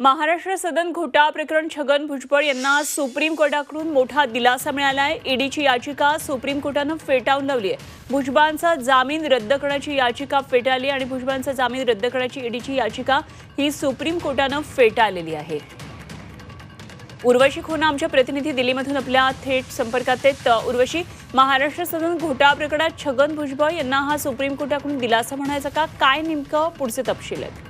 महाराष्ट्र सदन घोटाळा प्रकरण छगन भुजबळ यांना सुप्रीम कोर्टाकडून मोठा दिलासा मिळाला आहे ईडीची याचिका सुप्रीम कोर्टानं फेटाळून लावली आहे भुजबळांचा जामीन रद्द करण्याची याचिका फेटाळली आणि भुजबळांचा जामीन रद्द करण्याची ईडीची याचिका ही सुप्रीम कोर्टानं फेटाळलेली आहे. उर्वशी खोना आमच्या प्रतिनिधी दिल्लीमधून आपल्या थेट संपर्कात आहेत. उर्वशी महाराष्ट्र सदन घोटाळा प्रकरणात छगन भुजबळ यांना हा सुप्रीम कोर्टाकडून दिलासा म्हणायचा का? काय नेमकं पुढचे तपशील आहेत?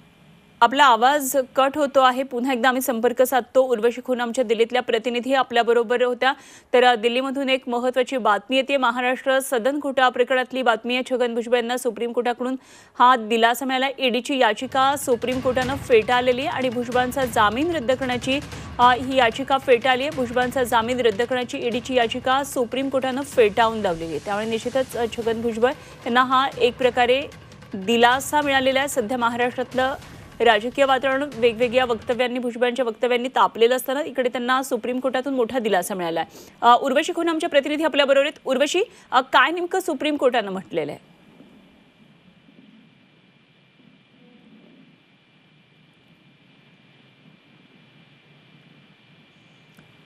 आपला आवाज कट होतो आहे. पुन्हा एकदा आम्ही संपर्क साधतो. उर्वशी खून आमच्या दिल्लीतल्या प्रतिनिधी आपल्याबरोबर होत्या. तर दिल्लीमधून एक महत्त्वाची बातमी येते. महाराष्ट्र सदन घोटाळा प्रकरणातली बातमी आहे. छगन भुजबळ यांना सुप्रीम कोर्टाकडून हा दिलासा मिळाला. ईडीची याचिका सुप्रीम कोर्टानं फेटाळलेली आहे आणि भुजबळांचा जामीन रद्द करण्याची ही याचिका फेटाळली आहे. भुजबळांचा जामीन रद्द करण्याची ईडीची याचिका सुप्रीम कोर्टानं फेटाळून लावलेली आहे. त्यामुळे निश्चितच छगन भुजबळ यांना हा एक प्रकारे दिलासा मिळालेला आहे. सध्या महाराष्ट्रातलं राजकीय वातावरण वेगवेगळ्या वक्तव्यांनी भुजबळांच्या वक्तव्यांनी तापलेलं असताना इकडे त्यांना सुप्रीम कोर्टातून मोठा दिलासा मिळाला आहे उर्वशी खून आमच्या प्रतिनिधी आपल्याबरोबर आहेत उर्वशी काय नेमकं सुप्रीम कोर्टानं म्हटलेलं आहे?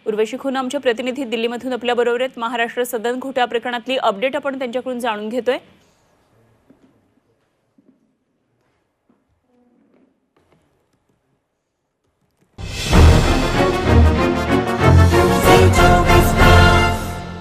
उर्वशी खून आमच्या प्रतिनिधी दिल्लीमधून आपल्याबरोबर आहेत महाराष्ट्र सदन घोटाळा प्रकरणातली अपडेट आपण त्यांच्याकडून जाणून घेतोय.